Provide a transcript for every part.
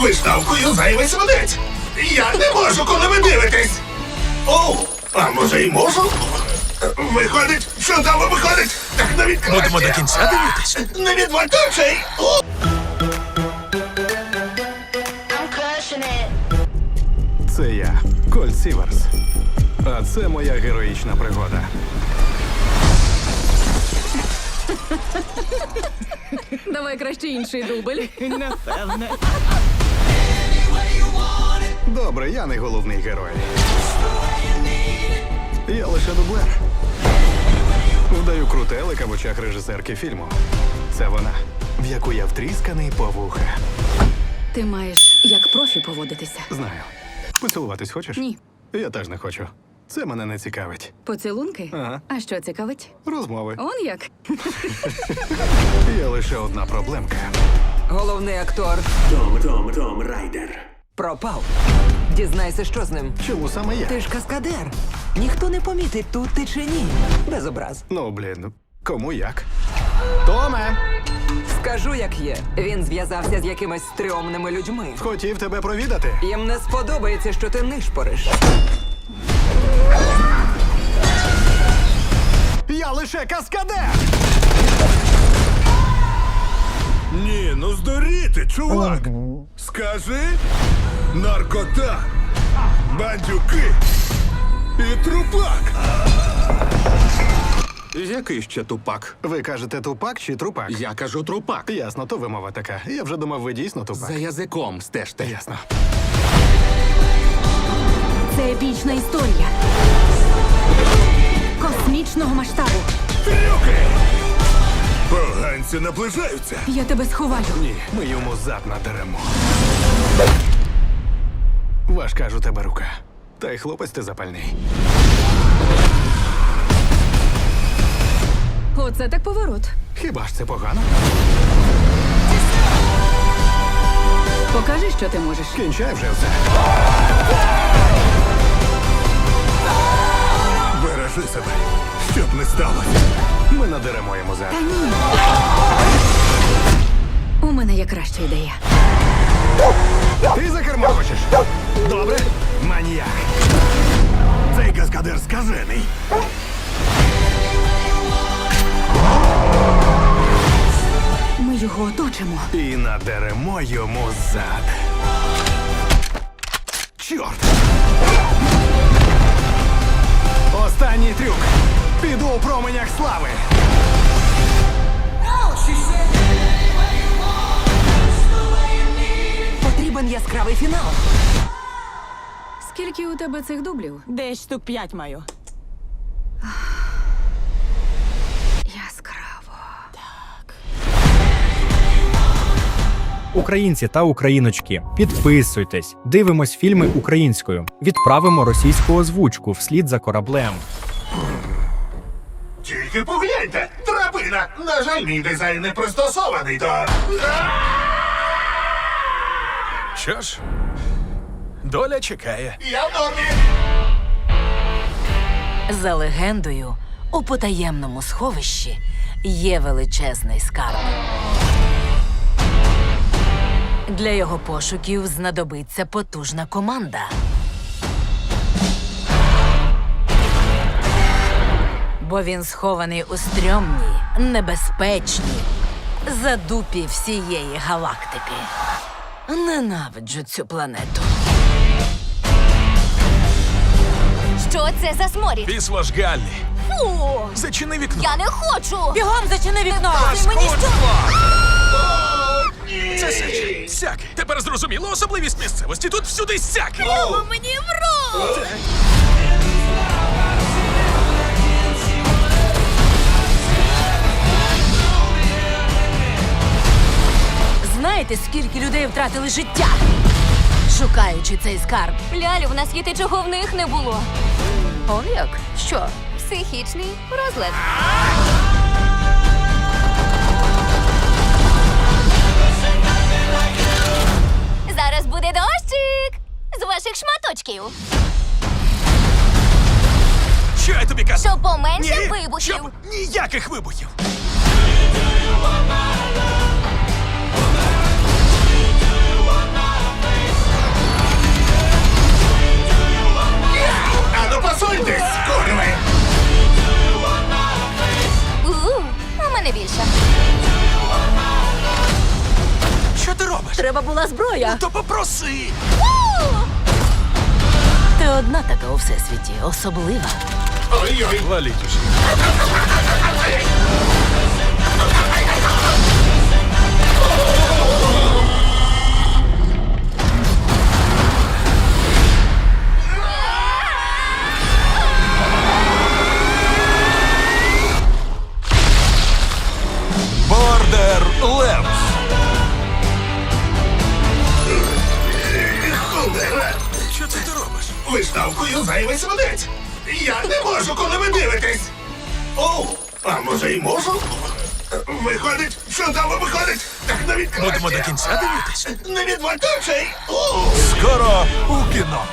виставкою зайвий свинець. Я не можу, коли ви дивитесь. О, а може й можу? Виходить, чудово виходить. Так навіть краще. Будемо до кінця дивитись? Не очей. It. Це я, Коль Сіверс. А це моя героїчна пригода. Давай краще інший дубль. Напевне. Добре, я не головний герой. Я лише дублер. Вдаю крутелика в очах режисерки фільму. Це вона, в яку я втрісканий по вуха. Ти маєш як профі поводитися. Знаю. Поцілуватись хочеш? Ні. Я теж не хочу. Це мене не цікавить. Поцілунки? Ага. А що цікавить? Розмови. Он як? Є лише одна проблемка. Головний актор Том, Том, Том Райдер. Пропав. Дізнайся, що з ним. Чому саме я? Ти ж каскадер. Ніхто не помітить, тут ти чи ні. Без образ. Ну, блін, кому як? Томе! Скажу, як є. Він зв'язався з якимись стрьомними людьми. Хотів тебе провідати. Їм не сподобається, що ти нишпориш. Я лише каскадер! Ні, ну здуріти, чувак. Скажи наркота, бандюки і трупак. Який ще тупак? Ви кажете тупак чи трупак? Я кажу трупак. Ясно, то вимова така. Я вже думав, ви дійсно тупак. За язиком стежте. Ясно. Це епічна історія. Космічного масштабу. Трюки! Поганці наближаються. Я тебе сховаю. Ні, ми йому зад надеремо. Важка ж у тебе рука. Та й хлопець ти запальний. Оце так поворот. Хіба ж це погано? Покажи, що ти можеш. Кінчай вже все. Бережи себе, щоб не сталося. Ми надеремо йому зад. Та ні. У мене є краща ідея. Ти за кермо хочеш? Добре? Маніяк. Цей каскадер скажений. Ми його оточимо. І надеремо йому зад. Чорт! Останній трюк. Піду у променях слави. Потрібен яскравий фінал. Скільки у тебе цих дублів? Десь штук п'ять маю. Яскраво. Українці та україночки, підписуйтесь, дивимось фільми українською, відправимо російську озвучку вслід за кораблем. Тільки погляньте, драбина. На жаль, мій дизайн не пристосований до. Що ж, доля чекає. Я в нормі. За легендою, у потаємному сховищі є величезний скарб. Для його пошуків знадобиться потужна команда. Бо він схований у стрьомній, небезпечній, задупі всієї галактики. Ненавиджу цю планету. Що це за сморід? Піс ваш Галлі. Фу! Зачини вікно. Я не хочу! Бігом зачини вікно! Ти мені що? Це сяки. Сяки. Тепер зрозуміло особливість місцевості. Тут всюди сяки. Прямо мені в рот! Знаєте, скільки людей втратили життя, шукаючи цей скарб? Лялю, в нас є те, чого в них не було. Он як? Що? Психічний розлад. Зараз буде дощик з ваших шматочків, Що я тобі казав? щоб поменше Ні, вибухів. щоб ніяких вибухів. Посуньтесь, курви! У, у мене більше. Що ти робиш? Треба була зброя. То попроси! Ти одна така у всесвіті, особлива. Ой-ой. Валіть усі. Виставкою зайвий свинець. Я не можу, коли ви дивитесь. О, а може й можу? Виходить, чудово виходить. Так навіть краще. Будемо до кінця дивитись? Не очей. Скоро у кіно.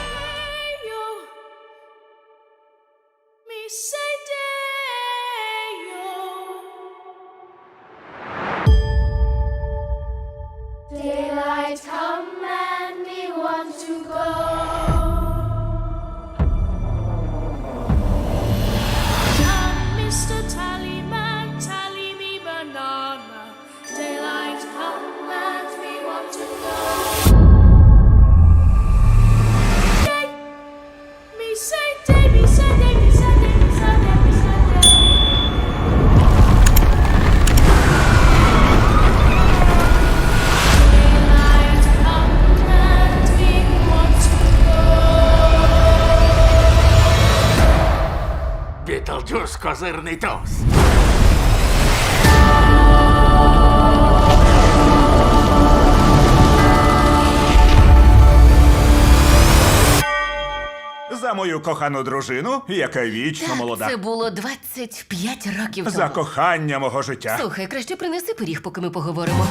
Козирний тос. За мою кохану дружину, яка вічно молода. Це було 25 років За кохання мого життя. Слухай, краще принеси пиріг, поки ми поговоримо.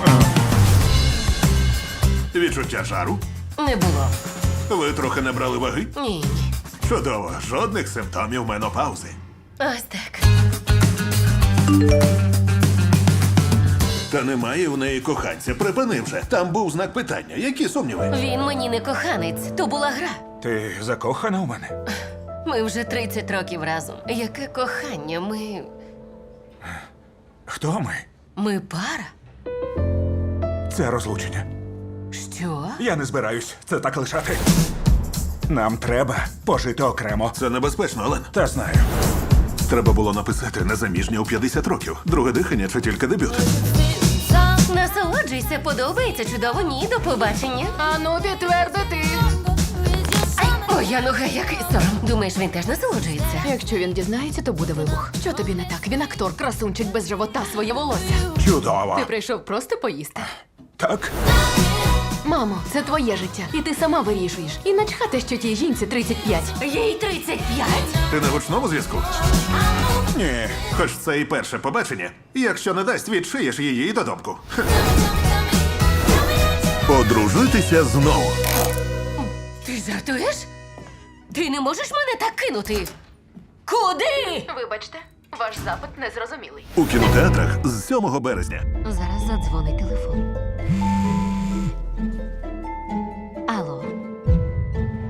Відчуття жару. Не було. Ви трохи не брали ваги? Ні, ні. Чудово, жодних симптомів менопаузи. Ось так. Та немає в неї коханця. Припини вже. Там був знак питання. Які сумніви? Він мені не коханець, то була гра. Ти закохана у мене? Ми вже 30 років разом. Яке кохання? Ми. Хто ми? Ми пара? Це розлучення. Що? Я не збираюсь це так лишати. Нам треба пожити окремо. Це небезпечно, Олен. Та знаю. Треба було написати незаміжня у 50 років. Друге дихання чи тільки дебют. Насолоджуйся, подобається чудово. Ні, до побачення. А ну підтвердити. Ай, моя нога, який сором. Думаєш, він теж насолоджується? Якщо він дізнається, то буде вибух. Що тобі не так? Він актор, красунчик без живота, своє волосся. Чудово. Ти прийшов просто поїсти. Так? Мамо, це твоє життя, і ти сама вирішуєш. І начхати, що тій жінці 35. Їй 35. Ти на гучному зв'язку? Ні. Хоч це і перше побачення. Якщо не дасть, відшиєш її і додомку. Одружитися знову. Ти жартуєш? Ти не можеш мене так кинути. Куди? Вибачте, ваш запит незрозумілий. У кінотеатрах з 7 березня. Зараз задзвонить телефон.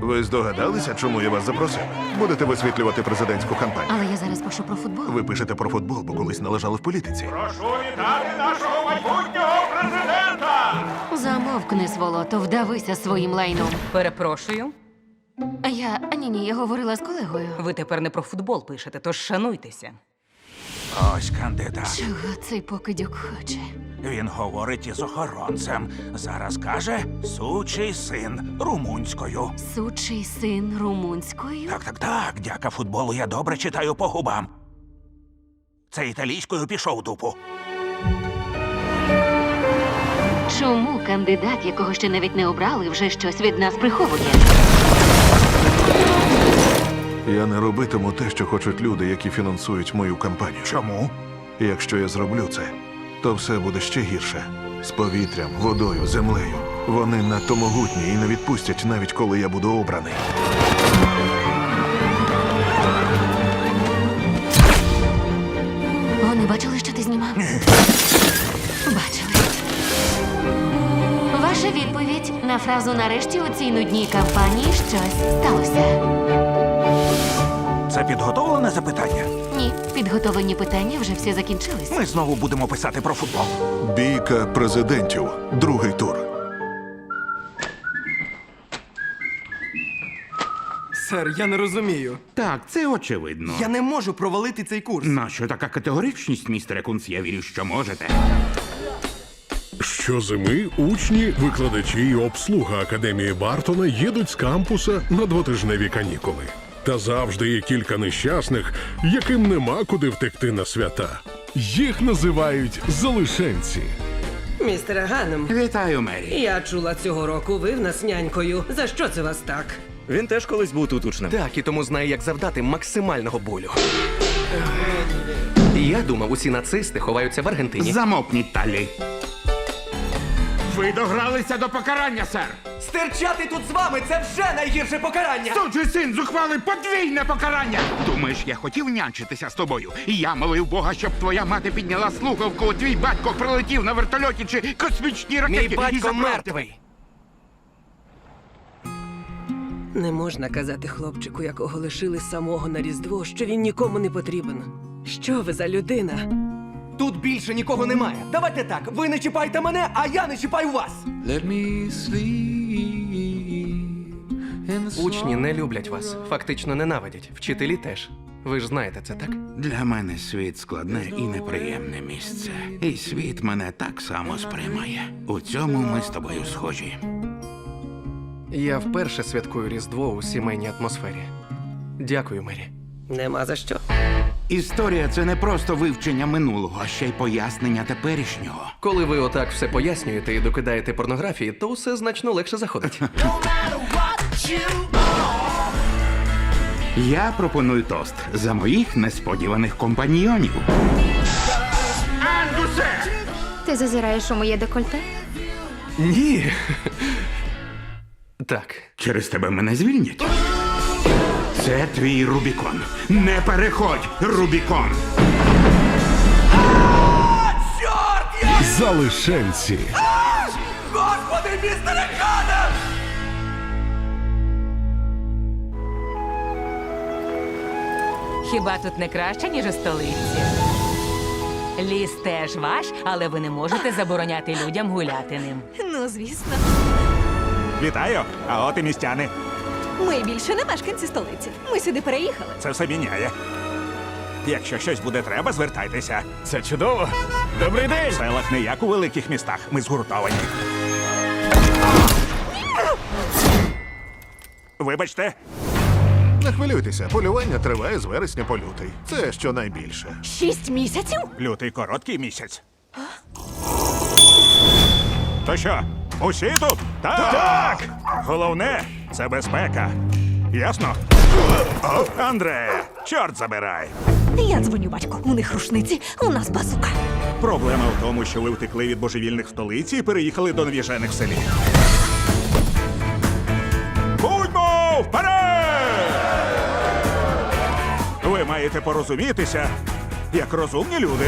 Ви здогадалися, чому я вас запросив? Будете висвітлювати президентську кампанію. але я зараз пишу про футбол. Ви пишете про футбол, бо колись належали в політиці. Прошу вітати нашого майбутнього президента! Замовкни, сволото, вдавися своїм лайном. Перепрошую, я. Ні, ні, я говорила з колегою. ви тепер не про футбол пишете, тож шануйтеся. Ось кандидат. Чого цей покидьок хоче? Він говорить із охоронцем. Зараз каже сучий син румунською. Сучий син румунською? Так, так, так. Дяка футболу я добре читаю по губам. Це італійською пішов дупу. Чому кандидат, якого ще навіть не обрали, вже щось від нас приховує? Я не робитиму те, що хочуть люди, які фінансують мою кампанію. Чому? Якщо я зроблю це, то все буде ще гірше. З повітрям, водою, землею. Вони надто могутні і не відпустять, навіть коли я буду обраний. Вони бачили, що ти знімав? Бачили. Ваша відповідь на фразу нарешті у цій нудній кампанії щось сталося. Це підготовлене запитання. Підготовлені питання вже все закінчились. Ми знову будемо писати про футбол. Бійка президентів. Другий тур. Сер, я не розумію. Так, це очевидно. Я не можу провалити цей курс. Нащо така категоричність, містере Кунц? Я вірю, що можете. Щозими учні, викладачі і обслуга академії Бартона їдуть з кампуса на двотижневі канікули. Та завжди є кілька нещасних, яким нема куди втекти на свята. Їх називають залишенці. Містере Ганем, Вітаю, Мері. я чула цього року ви в нас нянькою. За що це вас так? Він теж колись був тут учнем. Так, і тому знає, як завдати максимального болю. Я думав, усі нацисти ховаються в Аргентині. Замовкніть, Талі. Ви догралися до покарання, сер. Стерчати тут з вами це вже найгірше покарання! Сучий син зухвали подвійне покарання. Думаєш, я хотів нянчитися з тобою? І я молив Бога, щоб твоя мати підняла слухавку, твій батько прилетів на вертольоті чи космічній ракеті. Мій батько забрав мертвий. Не можна казати хлопчику, якого лишили самого на Різдво, що він нікому не потрібен. Що ви за людина? Тут більше нікого немає. Давайте так, ви не чіпайте мене, а я не чіпаю вас. Учні не люблять вас, фактично ненавидять. Вчителі теж. Ви ж знаєте це, так? Для мене світ складне і неприємне місце. І світ мене так само сприймає. У цьому ми з тобою схожі. Я вперше святкую Різдво у сімейній атмосфері. Дякую, Мері. Нема за що. Історія це не просто вивчення минулого, а ще й пояснення теперішнього. Коли ви отак все пояснюєте і докидаєте порнографії, то все значно легше заходить. Я пропоную тост за моїх несподіваних компаньйонів. Ти зазираєш у моє декольте? Ні. Так. Через тебе мене звільнять. Це твій Рубікон. Не переходь, Рубікон. Залишенці. Господи, містере Хана! Хіба тут не краще, ніж у столиці? Ліс теж ваш, але ви не можете забороняти людям гуляти ним. Ну, звісно. Вітаю, а от і містяни. Ми більше не мешканці столиці. Ми сюди переїхали. Це все міняє. Якщо щось буде треба, звертайтеся. Це чудово. Добрий день! В селах не як у великих містах. Ми згуртовані. Вибачте, Не хвилюйтеся, полювання триває з вересня по лютий. Це щонайбільше. Шість місяців? лютий короткий місяць. То що, усі тут? Так! так! Головне це безпека. Ясно? О, Андре, чорт забирай. Я дзвоню батьку. У них рушниці, у нас базука. Проблема в тому, що ви втекли від божевільних в столиці і переїхали до навіжених в селі. Будьмо вперед! Ви маєте порозумітися, як розумні люди.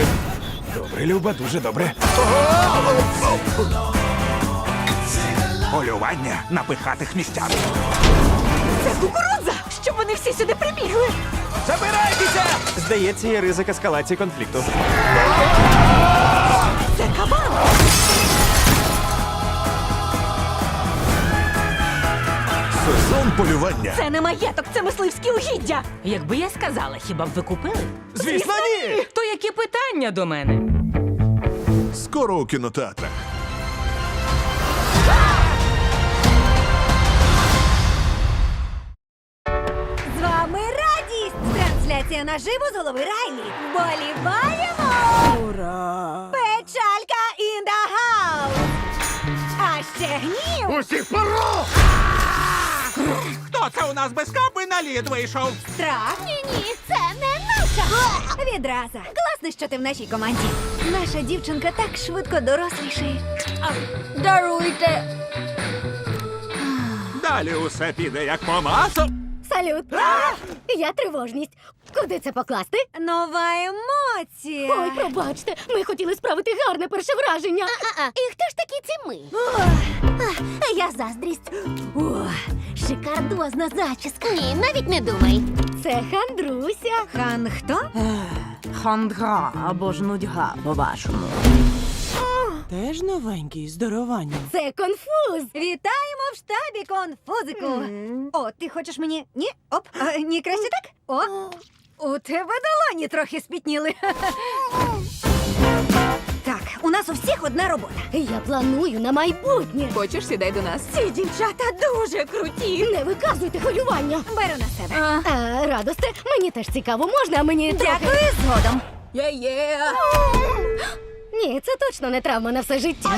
Добре, Люба, дуже добре. Полювання на пихатих містян. Це кукурудза! Щоб вони всі сюди прибігли. Забирайтеся! Здається, є ризик ескалації конфлікту. Це кабан! Сезон полювання. Це не маєток, це мисливські угіддя. Якби я сказала, хіба б ви купили? Звісно, ні! То які питання до мене? Скоро у кінотеатрах. Трансляція наживо з голови Райлі. Боліваємо! Ура! Печалька in the house! А ще гнів! Усіх пору! Хто це у нас без капи на лід вийшов? Страх? Ні, ні, це не наша! Відраза. Класно, що ти в нашій команді. Наша дівчинка так швидко дорослішає. Даруйте! Далі усе піде як по маслу. Салют! Я тривожність. Куди це покласти? Нова емоція. Ой, пробачте, ми хотіли справити гарне перше враження. І хто ж такі ці ми? Я заздрість. О, шикардозна зачіска. Ні, навіть не думай. Це хандруся. Хан хто? Хандга або ж нудьга, по-вашому. Теж новенький, здоровані. Це конфуз. Вітаємо в штабі конфузику. О, ти хочеш мені? Ні? Оп, а, ні, краще так? О, у тебе долоні трохи спітніли. Так, у нас у всіх одна робота. Я планую на майбутнє. Хочеш, сідай до нас? Ці дівчата дуже круті. Не виказуйте хвилювання. Беру на себе. А, радосте, мені теж цікаво, можна, а мені Дякую, згодом. Є-є! Ні, це точно не травма на все життя.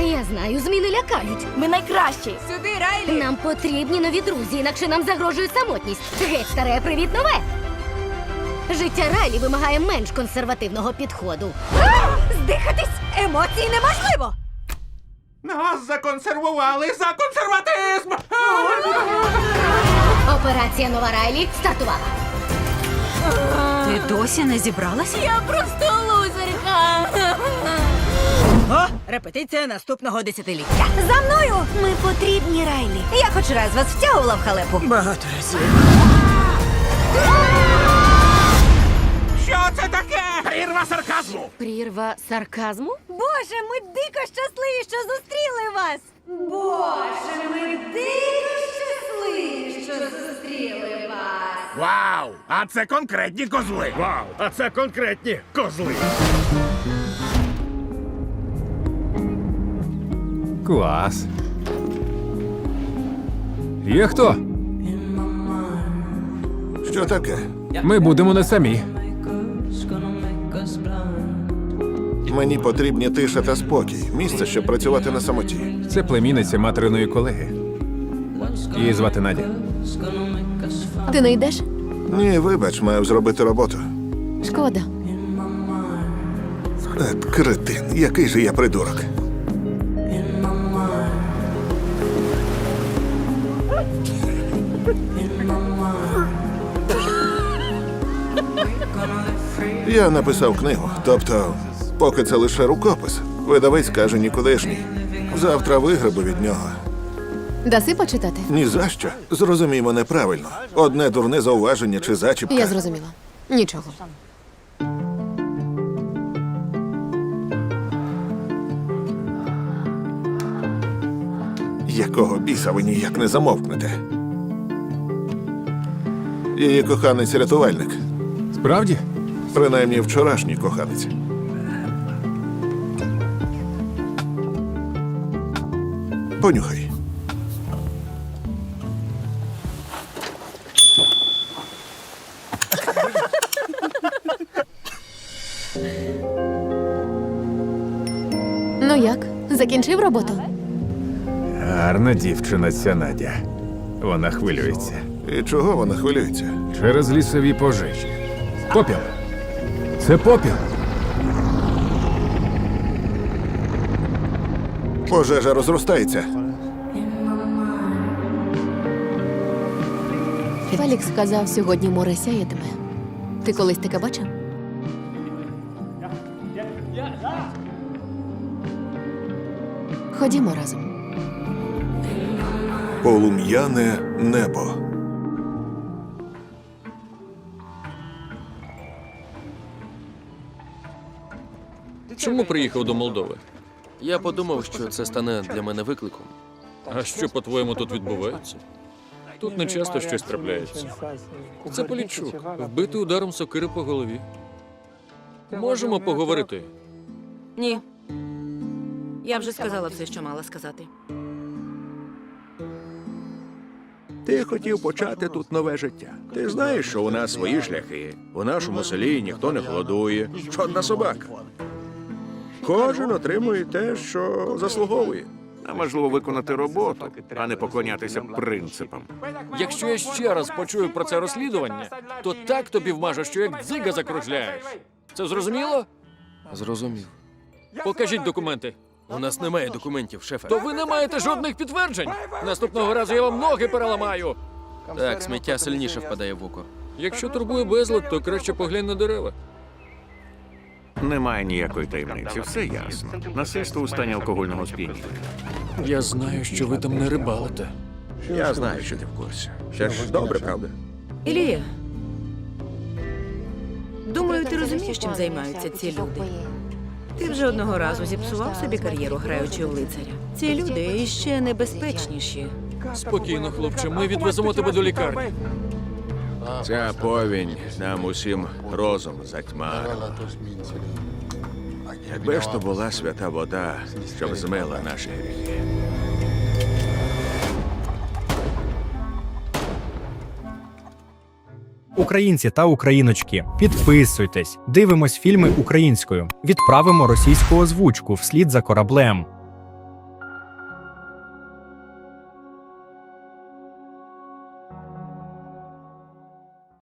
Я знаю, зміни лякають. Ми найкращі! Сюди, Райлі! Нам потрібні нові друзі, інакше нам загрожує самотність. Геть старе, привіт нове. Життя Райлі вимагає менш консервативного підходу. Здихатись емоцій неможливо. Нас законсервували за консерватизм! Операція Нова Райлі стартувала. Ти досі не зібралася? Я просто! О, репетиція наступного десятиліття. За мною! Ми потрібні Райлі. Я хоч раз вас втягувала в халепу. Багато разів. Що це таке? Прірва сарказму! Прірва сарказму? Боже, ми дико щасливі, що зустріли вас. Боже, ми дико щасливі, що зустріли вас. Вау! А це конкретні козли! Вау! А це конкретні козли. Клас. Є хто? Що таке? Ми будемо не самі. Мені потрібні тиша та спокій. Місце, щоб працювати на самоті. Це племінниця материної колеги. Її звати Надя. Ти не йдеш? Ні, вибач, маю зробити роботу. Шкода. Ет, кретин, який же я придурок. Я написав книгу, тобто, поки це лише рукопис. Видавець каже нікудишній. Завтра вигребу від нього. Даси почитати? Ні за що. Зрозумій мене правильно. Одне дурне зауваження чи зачіпка. Я зрозуміла. Нічого. Якого біса ви ніяк не замовкнете? Її коханець рятувальник. Справді? Принаймні вчорашній коханець. Понюхай. Ну як? Закінчив роботу? Гарна дівчина ця Надя. Вона хвилюється. І чого вона хвилюється? Через лісові пожежі. Попіл. Це попіл. Пожежа розростається. Фелікс сказав, сьогодні море сяєтиме. Ти колись таке бачив? Ходімо разом. Полум'яне небо. Чому приїхав до Молдови? Я подумав, що це стане для мене викликом. А що, по-твоєму, тут відбувається? Тут не часто щось трапляється. Це Полічук, вбитий ударом сокири по голові. Можемо поговорити. Ні. Я вже сказала все, що мала сказати. Ти хотів почати тут нове життя. Ти знаєш, що у нас свої шляхи. У нашому селі ніхто не голодує. Жодна собака. Кожен отримує те, що заслуговує. А можливо виконати роботу, а не поклонятися принципам. Якщо я ще раз почую про це розслідування, то так тобі вмажу, що як дзига закружляєш. Це зрозуміло? Зрозумів. Покажіть документи. У нас немає документів, шефе. То ви не маєте жодних підтверджень. Наступного разу я вам ноги переламаю. Так, сміття сильніше впадає в око. Якщо турбує безлад, то краще поглянь на дерева. Немає ніякої таємниці, все ясно. Насильство у стані алкогольного сп'яніння. Я знаю, що ви там не рибалите. Я знаю, що ти в курсі. Ще ж добре, правда? Ілія. Думаю, ти розумієш, чим займаються ці люди. Ти вже одного разу зіпсував собі кар'єру, граючи в лицаря. Ці люди іще небезпечніші. Спокійно, хлопче, ми відвеземо тебе до лікарні. Ця повінь нам усім розум затьмарила. Якби ж то була свята вода, щоб змила наші гріхи. Українці та україночки, підписуйтесь, дивимось фільми українською, відправимо російську озвучку вслід за кораблем.